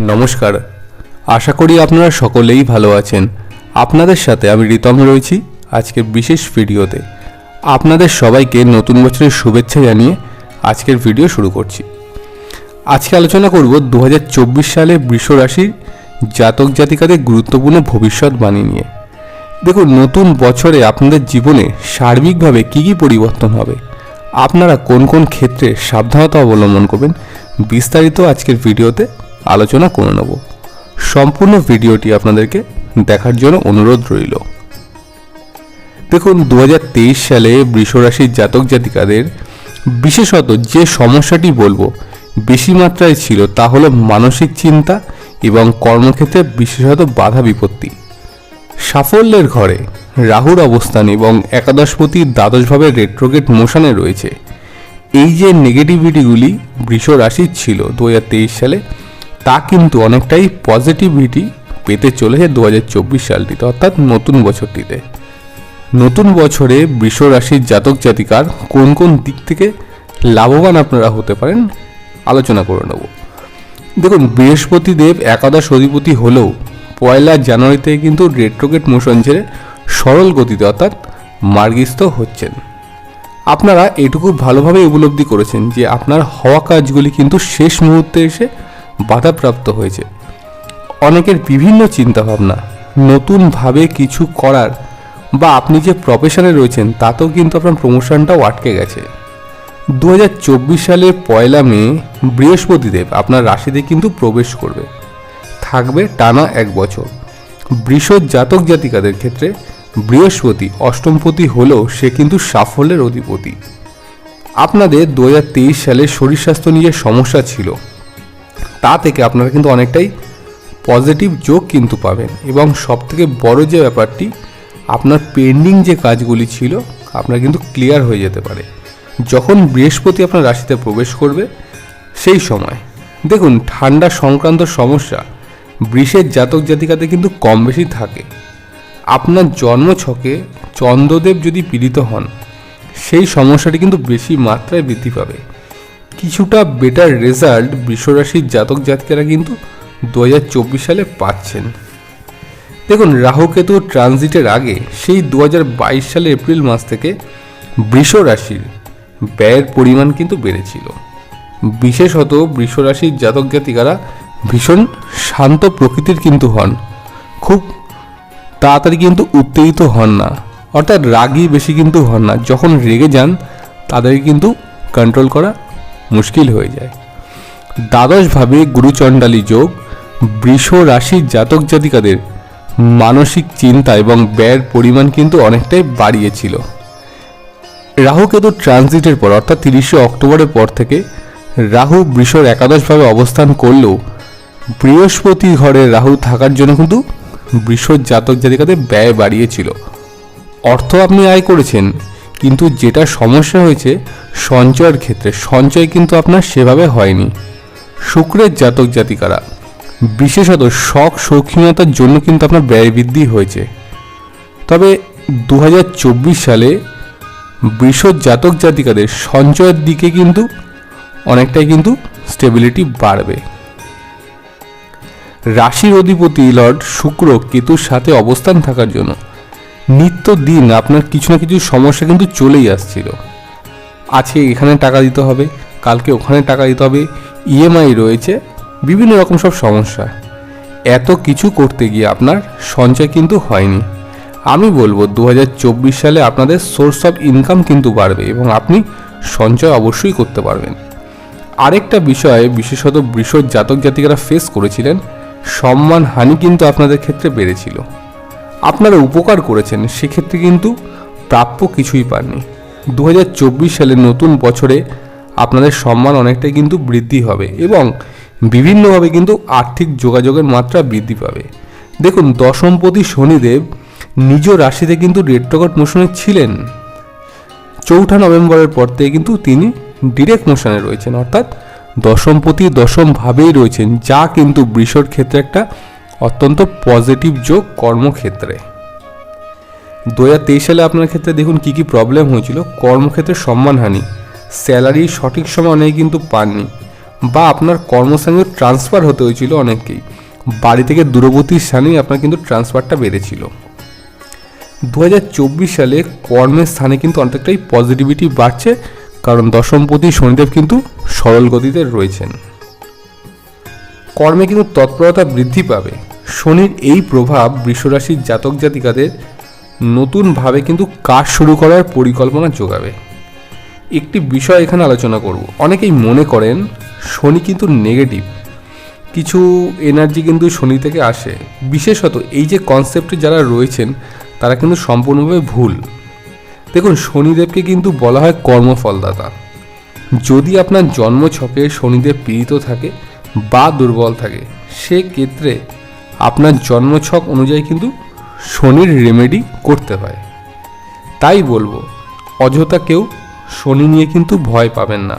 নমস্কার। আশা করি আপনারা সকলেই ভালো আছেন। আপনাদের সাথে আমি রিতম রয়েছি আজকের বিশেষ ভিডিওতে। আপনাদের সবাইকে নতুন বছরের শুভেচ্ছা জানিয়ে আজকের ভিডিও শুরু করছি। আজকে আলোচনা করব দু হাজার চব্বিশ সালে বৃষ রাশির জাতক জাতিকাদের গুরুত্বপূর্ণ ভবিষ্যৎবাণী নিয়ে। দেখুন, নতুন বছরে আপনাদের জীবনে সার্বিকভাবে কী কী পরিবর্তন হবে? আপনারা কোন কোন ক্ষেত্রে সাবধানতা অবলম্বন করবেন বিস্তারিত আজকের ভিডিওতে আলোচনা করে নেব। সম্পূর্ণ ভিডিওটি আপনাদেরকে দেখার জন্য অনুরোধ রইল। দেখুন দু সালে বৃষরাশির জাতক জাতিকাদের বিশেষত যে সমস্যাটি বলব, বেশি মাত্রায় ছিল তা হলো মানসিক চিন্তা এবং কর্মক্ষেত্রে বিশেষত বাধা বিপত্তি। সাফল্যের ঘরে রাহুর অবস্থান এবং একাদশপতির দ্বাদশভাবে রেট্রোগেট মোশনে রয়েছে। এই যে নেগেটিভিটিগুলি বৃষ রাশির ছিল দু হাজার তেইশ সালে তা কিন্তু অনেকটাই পজিটিভিটি পেতে চলেছে দু হাজার চব্বিশ সালটিতে, অর্থাৎ নতুন বছরটিতে। নতুন বছরে বৃষ রাশির জাতক জাতিকার কোন কোন দিক থেকে লাভবান আপনারা হতে পারেন, আলোচনা করে নেব। দেখুন বৃহস্পতি দেব একাদশ অধিপতি হলেও পয়লা জানুয়ারিতে কিন্তু রেট্রোগেট মোশন ছেড়ে সরল গতিতে, অর্থাৎ মার্গিস্থ হচ্ছেন। আপনারা এটুকু ভালোভাবে উপলব্ধি করেছেন যে আপনার হওয়া কাজগুলি কিন্তু শেষ মুহূর্তে এসে বাধাপ্রাপ্ত হয়েছে। অনেকের বিভিন্ন চিন্তাভাবনা নতুনভাবে কিছু করার বা আপনি যে প্রফেশনে রয়েছেন, তাতেও কিন্তু আপনার প্রমোশনটাও আটকে গেছে। দু হাজার চব্বিশ সালের পয়লা মে, বৃহস্পতিদেব আপনার রাশিতে কিন্তু প্রবেশ করবে। থাকবে টানা এক বছর। বৃষ জাতক জাতিকাদের ক্ষেত্রে বৃহস্পতি অষ্টমপতি হলেও সে কিন্তু সাফল্যের অধিপতি। আপনাদের দুহাজার তেইশ সালে শরীর স্বাস্থ্য নিয়ে সমস্যা ছিল। তা থেকে আপনারা কিন্তু অনেকটাই পজিটিভ যোগ কিন্তু পাবেন। এবং সবথেকে বড় যে ব্যাপারটি, আপনার পেন্ডিং যে কাজগুলি ছিল, আপনার কিন্তু ক্লিয়ার হয়ে যেতে পারে। যখন বৃহস্পতি আপনার রাশিতে প্রবেশ করবে, সেই সময়। দেখুন, ঠান্ডা সংক্রান্ত সমস্যা বৃষের জাতক জাতিকাতে কিন্তু কম বেশি থাকে। আপনার জন্ম ছকে চন্দ্রদেব যদি পীড়িত হন, সেই সমস্যাটি কিন্তু বেশি মাত্রায় বৃদ্ধি পাবে। কিছুটা বেটার রেজাল্ট বৃষরাশির জাতক জাতিকারা কিন্তু দু সালে পাচ্ছেন। দেখুন, রাহুকেতু ট্রানজিটের আগে সেই দু সালে এপ্রিল মাস থেকে বৃষ রাশির ব্যয়ের পরিমাণ কিন্তু বেড়েছিল। বিশেষত বৃষ রাশির জাতক জাতিকারা ভীষণ শান্ত প্রকৃতির কিন্তু হন। খুব তাড়াতাড়ি কিন্তু উত্তেজিত হন না, অর্থাৎ রাগই বেশি কিন্তু হন না। যখন রেগে যান, তাদেরকে কিন্তু কন্ট্রোল করা মুশকিল হয়ে যায়। দ্বাদশভাবে গুরুচণ্ডালী যোগ বৃষ রাশির জাতক জাতিকাদের মানসিক চিন্তা এবং ব্যয়ের পরিমাণ কিন্তু অনেকটাই বাড়িয়েছিল। রাহু কেতু ট্রানজিটের পর, অর্থাৎ তিরিশে অক্টোবরের পর থেকে রাহু বৃষর একাদশভাবে অবস্থান করলেও বৃহস্পতি ঘরে রাহু থাকার জন্য কিন্তু বৃষ জাতক জাতিকাদের ব্যয় বাড়িয়েছিল। অর্থ আপনি আয় করেছেন কিন্তু যেটা সমস্যা হয়েছে, সঞ্চয়ের ক্ষেত্রে, সঞ্চয় কিন্তু আপনার সেভাবে হয়নি। শুক্রের জাতক জাতিকারা, বিশেষত শখ শৌখিনতার জন্য কিন্তু আপনার ব্যয় বৃদ্ধি হয়েছে। তবে দু হাজার চব্বিশ সালে বৃষ জাতক জাতিকাদের সঞ্চয়ের দিকে কিন্তু অনেকটাই কিন্তু স্টেবিলিটি বাড়বে। রাশির অধিপতি লর্ড শুক্র কেতুর সাথে অবস্থান থাকার জন্য নিত্য দিন আপনার কিছু না কিছু সমস্যা কিন্তু চলেই আসছিল। আজকে এখানে টাকা দিতে হবে, কালকে ওখানে টাকা দিতে হবে ইএমআই রয়েছে, বিভিন্ন রকম সব সমস্যা। এত কিছু করতে গিয়ে আপনার সঞ্চয় কিন্তু হয়নি। আমি বলব দু হাজার চব্বিশ সালে আপনাদের সোর্স অফ ইনকাম কিন্তু বাড়বে এবং আপনি সঞ্চয় অবশ্যই করতে পারবেন। আরেকটা বিষয়ে বিশেষত বৃষ জাতক জাতিকারা ফেস করেছিলেন, সম্মান হানি কিন্তু আপনাদের ক্ষেত্রে বেড়েছিল। আপনারা উপকার করেছেন, সেক্ষেত্রে কিন্তু প্রাপ্য কিছুই পাননি। দু হাজার চব্বিশ সালের নতুন বছরে আপনাদের সম্মান অনেকটাই কিন্তু বৃদ্ধি হবে এবং বিভিন্নভাবে কিন্তু আর্থিক যোগাযোগের মাত্রা বৃদ্ধি পাবে। দেখুন, দশমপতি শনিদেব নিজ রাশিতে কিন্তু রেট্রোকট মোশনে ছিলেন। চৌঠা নভেম্বরের পর থেকে কিন্তু তিনি ডিরেক্ট মোশনে রয়েছেন, অর্থাৎ দশমপতি দশমভাবেই রয়েছেন, যা কিন্তু বৃষর ক্ষেত্রে একটা অত্যন্ত পজিটিভ যোগ কর্মক্ষেত্রে। দু হাজার তেইশ সালে আপনার ক্ষেত্রে দেখুন কী কী প্রবলেম হয়েছিল। কর্মক্ষেত্রে সম্মানহানি স্যালারি সঠিক সময় অনেকে কিন্তু পাননি বা আপনার কর্মস্থানে ট্রান্সফার হতে হয়েছিল অনেককেই। বাড়ি থেকে দূরবর্তী স্থানেই আপনার কিন্তু ট্রান্সফারটা বেড়েছিল। দু হাজার চব্বিশ সালে কর্মের স্থানে কিন্তু অনেকটাই পজিটিভিটি বাড়ছে, কারণ দশমপতি শনিদেব কিন্তু সরল গতিতে রয়েছেন। কর্মে কিন্তু তৎপরতা বৃদ্ধি পাবে। শনির এই প্রভাব বৃষরাশির জাতক জাতিকাদের নতুনভাবে কিন্তু কাজ শুরু করার পরিকল্পনা যোগাবে। একটি বিষয় এখানে আলোচনা করব। অনেকেই মনে করেন শনি কিন্তু নেগেটিভ কিছু এনার্জি কিন্তু শনি থেকে আসে। বিশেষত এই যে কনসেপ্টে যারা রয়েছেন, তারা কিন্তু সম্পূর্ণভাবে ভুল। দেখুন, শনিদেবকে কিন্তু বলা হয় কর্মফলদাতা। যদি আপনার জন্ম জন্মছকে শনিদেব পীড়িত থাকে বা দুর্বল থাকে, সেক্ষেত্রে আপনার জন্মছক অনুযায়ী কিন্তু শনির রেমেডি করতে হয়। তাই বলব, অযথা কেউ শনি নিয়ে কিন্তু ভয় পাবেন না।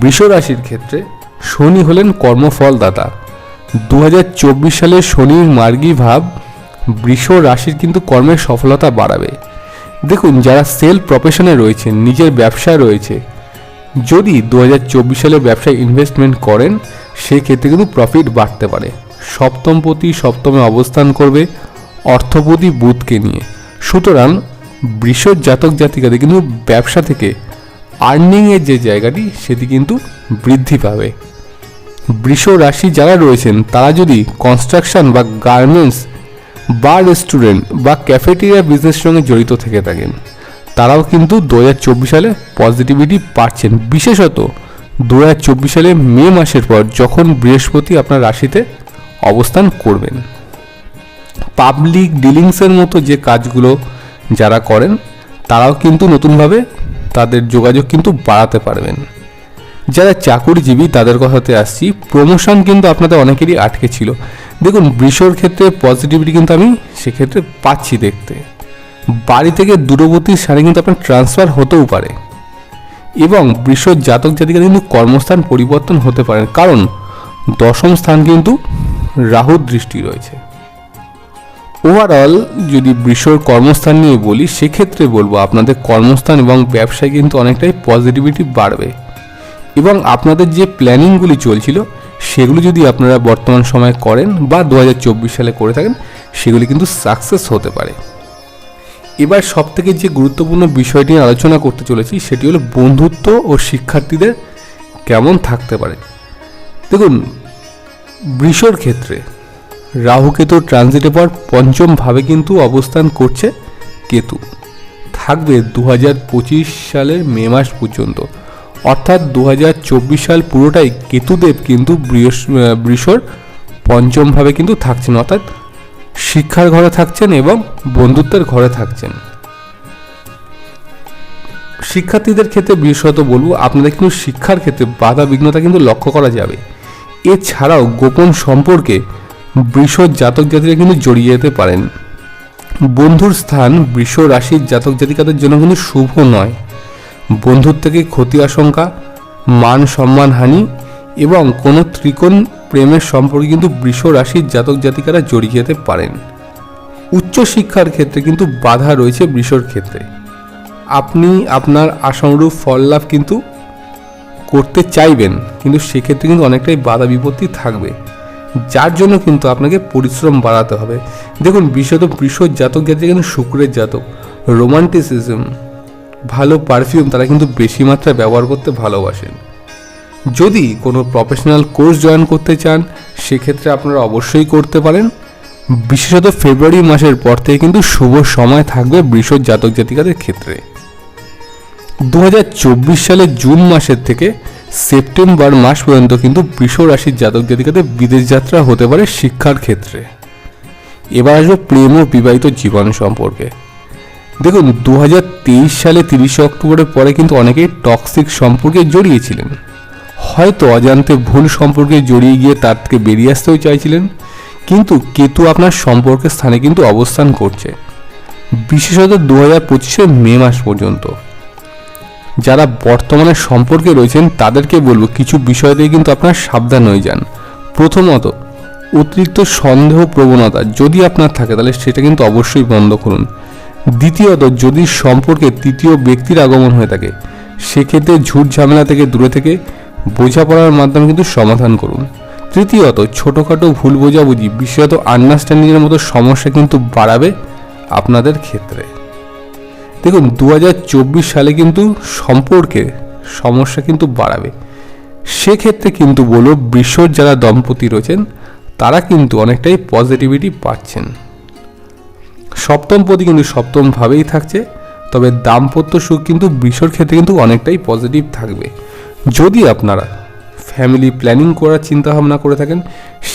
বৃষ রাশির ক্ষেত্রে শনি হলেন কর্মফলদাতা। দু হাজার চব্বিশ সালে শনির মার্গী ভাব বৃষ রাশির কিন্তু কর্মের সফলতা বাড়াবে। দেখুন, যারা সেল প্রফেশনে রয়েছেন নিজের ব্যবসায় রয়েছে, যদি দু হাজার চব্বিশ সালে ব্যবসায় ইনভেস্টমেন্ট করেন, সেক্ষেত্রে কিন্তু প্রফিট বাড়তে পারে। সপ্তমপতি সপ্তমে অবস্থান করবে অর্থপতি বুধকে নিয়ে। সুতরাং বৃষ জাতক জাতিকাদের কিন্তু ব্যবসা থেকে আর্নিংয়ের যে জায়গাটি, সেটি কিন্তু বৃদ্ধি পাবে। বৃষ রাশি যারা রয়েছেন, তারা যদি কনস্ট্রাকশন বা গার্মেন্টস বা রেস্টুরেন্ট বা ক্যাফেটেরিয়া বিজনেসের সঙ্গে জড়িত থেকে থাকেন, তারাও কিন্তু দু হাজার চব্বিশ সালে পজিটিভিটি পাচ্ছেন। বিশেষত দু হাজার চব্বিশ সালে মে মাসের পর, যখন বৃহস্পতি আপনার রাশিতে অবস্থান করবেন। পাবলিক ডিলিংসের মতো যে কাজগুলো যারা করেন, তারাও কিন্তু নতুনভাবে তাদের যোগাযোগ কিন্তু বাড়াতে পারবেন। যারা চাকুরিজীবী, তাদের কথাতে আসছি প্রমোশন কিন্তু আপনাদের অনেকেরই আটকে ছিল। দেখুন, বৃষর ক্ষেত্রে পজিটিভিটি কিন্তু আমি সেক্ষেত্রে পাচ্ছি দেখতে। বাড়ি থেকে দূরবর্তী স্থানে কিন্তু আপনার ট্রান্সফার হতেও পারে। এবং বৃষর জাতক জাতিকা কিন্তু কর্মস্থান পরিবর্তন হতে পারেন কারণ, দশম স্থান কিন্তু রাহুর দৃষ্টি রয়েছে। ওভারঅল যদি বৃষর কর্মস্থান নিয়ে বলি, সেক্ষেত্রে বলব আপনাদের কর্মস্থান এবং ব্যবসায় কিন্তু অনেকটাই পজিটিভিটি বাড়বে। এবং আপনাদের যে প্ল্যানিংগুলি চলছিল, সেগুলি যদি আপনারা বর্তমান সময়ে করেন বা দু হাজার চব্বিশ সালে করে থাকেন, সেগুলি কিন্তু সাকসেস হতে পারে। এবার সব থেকে যে গুরুত্বপূর্ণ বিষয়টি নিয়ে আলোচনা করতে চলেছি, সেটি হলো বন্ধুত্ব ও শিক্ষার্থীদের কেমন থাকতে পারে। দেখুন বৃষর ক্ষেত্রে রাহু কেতু ট্রানজিটের পর পঞ্চম ভাবে কিন্তু অবস্থান করছে কেতু। থাকবে দু হাজার পঁচিশ সালের মে মাস পর্যন্ত। অর্থাৎ দু হাজার চব্বিশ সাল পুরোটাই কেতুদেব কিন্তু বৃষর পঞ্চমভাবে কিন্তু থাকছেন। অর্থাৎ শিক্ষার ঘরে থাকছেন এবং বন্ধুত্বের ঘরে থাকছেন। শিক্ষার্থীদের ক্ষেত্রে বিশেষত বলব, আপনাদের কিন্তু শিক্ষার ক্ষেত্রে বাধা বিঘ্নতা কিন্তু লক্ষ্য করা যাবে। এছাড়াও গোপন সম্পর্কে বৃষ জাতক জাতিরা কিন্তু জড়িয়ে যেতে পারেন। বন্ধুর স্থান বৃষ রাশির জাতক জাতিকাদের জন্য কিন্তু শুভ নয়। বন্ধুর থেকে ক্ষতি আশঙ্কা, মান সম্মান হানি এবং কোনো ত্রিকোণ প্রেমের সম্পর্কে কিন্তু বৃষ রাশির জাতক জাতিকারা জড়িয়ে যেতে পারেন। উচ্চশিক্ষার ক্ষেত্রে কিন্তু বাধা রয়েছে বৃষর ক্ষেত্রে। আপনি আপনার আশানুরূপ ফল লাভ কিন্তু করতে চাইবেন, কিন্তু সেক্ষেত্রে কিন্তু অনেকটাই বাধা বিপত্তি থাকবে। যার জন্য কিন্তু আপনাকে পরিশ্রম বাড়াতে হবে। দেখুন, বিশেষত বৃষ জাতক জাতি কিন্তু শুক্রের জাতক, রোমান্টিসিজম, ভালো পারফিউম, তারা কিন্তু বেশি মাত্রায় ব্যবহার করতে ভালোবাসেন। যদি কোনো প্রফেশনাল কোর্স জয়েন করতে চান, সেক্ষেত্রে আপনারা অবশ্যই করতে পারেন। বিশেষত ফেব্রুয়ারি মাসের পর থেকে কিন্তু শুভ সময় থাকবে বৃষ জাতক জাতিকাদের ক্ষেত্রে। দু সালের জুন মাসের থেকে সেপ্টেম্বর মাস পর্যন্ত কিন্তু বৃষ রাশির জাতক জাতিকাদের বিদেশ যাত্রা হতে পারে শিক্ষার ক্ষেত্রে। এবার আসব প্রেম ও বিবাহিত জীবন সম্পর্কে। দেখুন দু হাজার তেইশ সালে তিরিশে অক্টোবরের পরে কিন্তু অনেকেই টক্সিক সম্পর্কে জড়িয়েছিলেন। হয়তো অজান্তে ভুল সম্পর্কে জড়িয়ে গিয়ে তার থেকে বেরিয়ে আসতেও চাইছিলেন। কিন্তু কেতু আপনার সম্পর্কের স্থানে কিন্তু অবস্থান করছে। বিশেষত দু হাজার পঁচিশের মে মাস পর্যন্ত। যারা বর্তমানে সম্পর্কে রয়েছেন তাদেরকে বলব কিছু বিষয় দিয়ে কিন্তু আপনার সাবধান হয়ে যান। প্রথমত, অতিরিক্ত সন্দেহ প্রবণতা যদি আপনার থাকে তাহলে সেটা কিন্তু অবশ্যই বন্ধ করুন। দ্বিতীয়ত, যদি সম্পর্কে তৃতীয় ব্যক্তির আগমন হয়ে থাকে, সেক্ষেত্রে ঝুট ঝামেলা থেকে দূরে থেকে বোঝাপড়ার মাধ্যমে কিন্তু সমাধান করুন। তৃতীয়ত, ছোটোখাটো ভুল বোঝাবুঝি, বিশেষত আন্ডারস্ট্যান্ডিংয়ের মতো সমস্যা কিন্তু বাড়াবে আপনাদের ক্ষেত্রে। দেখুন দু হাজার চব্বিশ সালে কিন্তু সম্পর্কে সমস্যা কিন্তু বাড়াবে। সেক্ষেত্রে কিন্তু বলব বৃষর যারা দম্পতি রয়েছেন, তারা কিন্তু অনেকটাই পজিটিভিটি পাচ্ছেন। সপ্তম পতি কিন্তু সপ্তমভাবেই থাকছে, তবে দাম্পত্য সুখ কিন্তু বৃষর ক্ষেত্রে কিন্তু অনেকটাই পজিটিভ থাকবে। যদি আপনারা ফ্যামিলি প্ল্যানিং করার চিন্তাভাবনা করে থাকেন,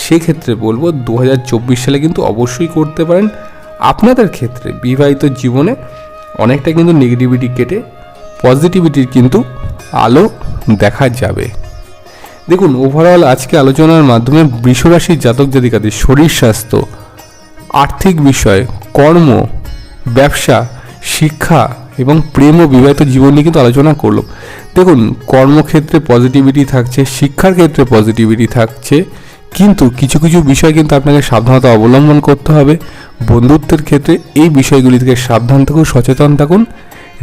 সেক্ষেত্রে বলব দু হাজার চব্বিশ সালে কিন্তু অবশ্যই করতে পারেন। আপনাদের ক্ষেত্রে বিবাহিত জীবনে অনেকটা কিন্তু নেগেটিভিটি কেটে পজিটিভিটির কিন্তু আলো দেখা যাবে। দেখুন ওভারঅল আজকে আলোচনার মাধ্যমে বৃষরাশির জাতক জাতিকাদের শরীর স্বাস্থ্য, আর্থিক বিষয়, কর্ম, ব্যবসা, শিক্ষা এবং প্রেম ও বিবাহিত জীবন নিয়ে কিন্তু আলোচনা করল। দেখুন, কর্মক্ষেত্রে পজিটিভিটি থাকছে, শিক্ষার ক্ষেত্রে পজিটিভিটি থাকছে কিন্তু কিছু কিছু বিষয় কিন্তু আপনাকে সাবধানতা অবলম্বন করতে হবে। বন্ধুত্বের ক্ষেত্রে এই বিষয়গুলি থেকে সাবধান থাকুন, সচেতন থাকুন।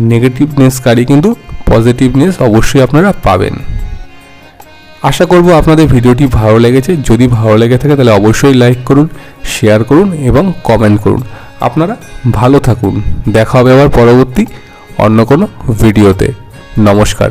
নেগেটিভনেসকারী কিন্তু পজিটিভনেস অবশ্যই আপনারা পাবেন। আশা করব আপনাদের ভিডিওটি ভালো লেগেছে। যদি ভালো লেগে থাকে তাহলে অবশ্যই লাইক করুন শেয়ার করুন এবং কমেন্ট করুন। আপনারা ভালো থাকুন। দেখা হবে আবার পরবর্তী অন্য কোনো ভিডিওতে। নমস্কার।